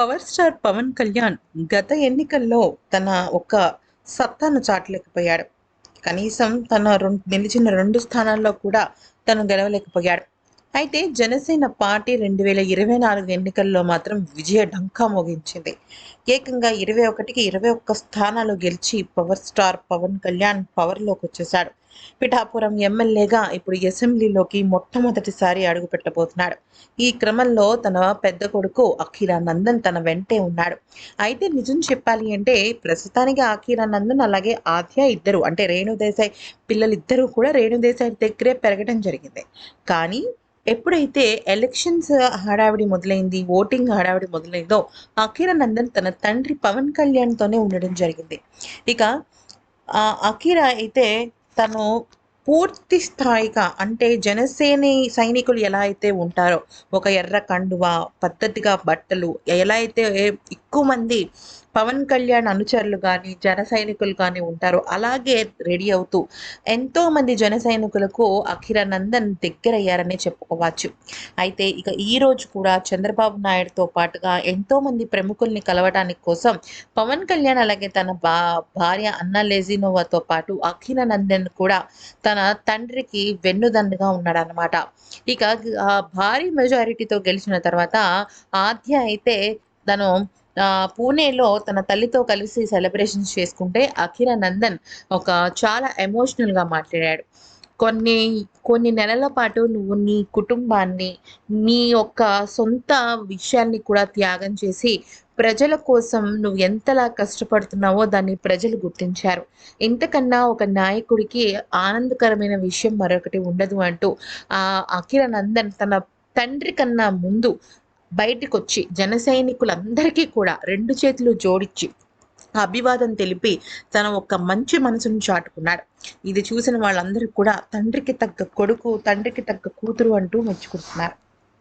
Power star Pawan Kalyan గత ఎన్నికల్లో తన ఒక సత్తాను చాటలేకపోయాడు. కనీసం తన రెండు నిలిచిన రెండు స్థానాల్లో కూడా తను గెలవలేకపోయాడు. అయితే జనసేన పార్టీ రెండు వేల ఇరవై నాలుగు ఎన్నికల్లో మాత్రం విజయ ఢంకా మోగించింది. ఏకంగా ఇరవై ఒకటికి ఇరవై ఒక్క స్థానాలు గెలిచి పవర్ స్టార్ పవన్ కళ్యాణ్ పవర్లోకి వచ్చేశాడు. పిఠాపురం ఎమ్మెల్యేగా ఇప్పుడు అసెంబ్లీలోకి మొట్టమొదటిసారి అడుగు పెట్టబోతున్నాడు. ఈ క్రమంలో తన పెద్ద కొడుకు అఖీరానందన్ తన వెంటే ఉన్నాడు. అయితే నిజం చెప్పాలి అంటే ప్రస్తుతానికి అఖీరానందన్ అలాగే ఆద్య ఇద్దరు అంటే రేణుదేశాయ్ పిల్లలిద్దరూ కూడా రేణుదేశాయ్ దగ్గరే పెరగడం జరిగింది. కానీ ఎప్పుడైతే ఎలక్షన్స్ హడావిడి మొదలైంది ఓటింగ్ హడావిడి మొదలైందో అఖీరానందన్ తన తండ్రి పవన్ కళ్యాణ్తోనే ఉండడం జరిగింది. ఇక ఆ అయితే తను పూర్తి స్థాయిగా అంటే జనసేన సైనికులు ఎలా అయితే ఉంటారో ఒక ఎర్ర కండువ పద్ధతిగా బట్టలు ఎలా అయితే ఎక్కువ మంది పవన్ కళ్యాణ్ అనుచరులు కానీ జన సైనికులు కానీ ఉంటారు. అలాగే రెడీ అవుతూ ఎంతో మంది జన సైనికులకు అఖిరానందన్ దగ్గరయ్యారనే చెప్పుకోవచ్చు. అయితే ఇక ఈ రోజు కూడా చంద్రబాబు నాయుడుతో పాటుగా ఎంతో మంది ప్రముఖుల్ని కలవడానికి కోసం పవన్ కళ్యాణ్ అలాగే తన బా భార్య అన్న లెజినోవాతో పాటు అఖిరానందన్ కూడా తన తండ్రికి వెన్నుదన్నుగా ఉన్నాడనమాట ఇక భారీ మెజారిటీతో గెలిచిన తర్వాత ఆద్య అయితే తను పూణేలో తన తల్లితో కలిసి సెలబ్రేషన్స్ చేసుకుంటే అఖిర నందన్ ఒక చాలా ఎమోషనల్గా మాట్లాడాడు. కొన్ని కొన్ని నెలల పాటు నువ్వు నీ కుటుంబాన్ని నీ యొక్క సొంత విషయాన్ని కూడా త్యాగం చేసి ప్రజల కోసం నువ్వు ఎంతలా కష్టపడుతున్నావో దాన్ని ప్రజలు గుర్తించారు. ఇంతకన్నా ఒక నాయకుడికి ఆనందకరమైన విషయం మరొకటి ఉండదు అంటూ ఆ అఖిల నందన్ తన తండ్రి కన్నా ముందు బయటికి వచ్చి జన సైనికులందరికీ కూడా రెండు చేతులు జోడించి అభివాదం తెలిపి తన ఒక మంచి మనసును చాటుకున్నాడు. ఇది చూసిన వాళ్ళందరూ కూడా తండ్రికి తగ్గ కొడుకు తండ్రికి తగ్గ కూతురు అంటూ మెచ్చుకుంటున్నారు.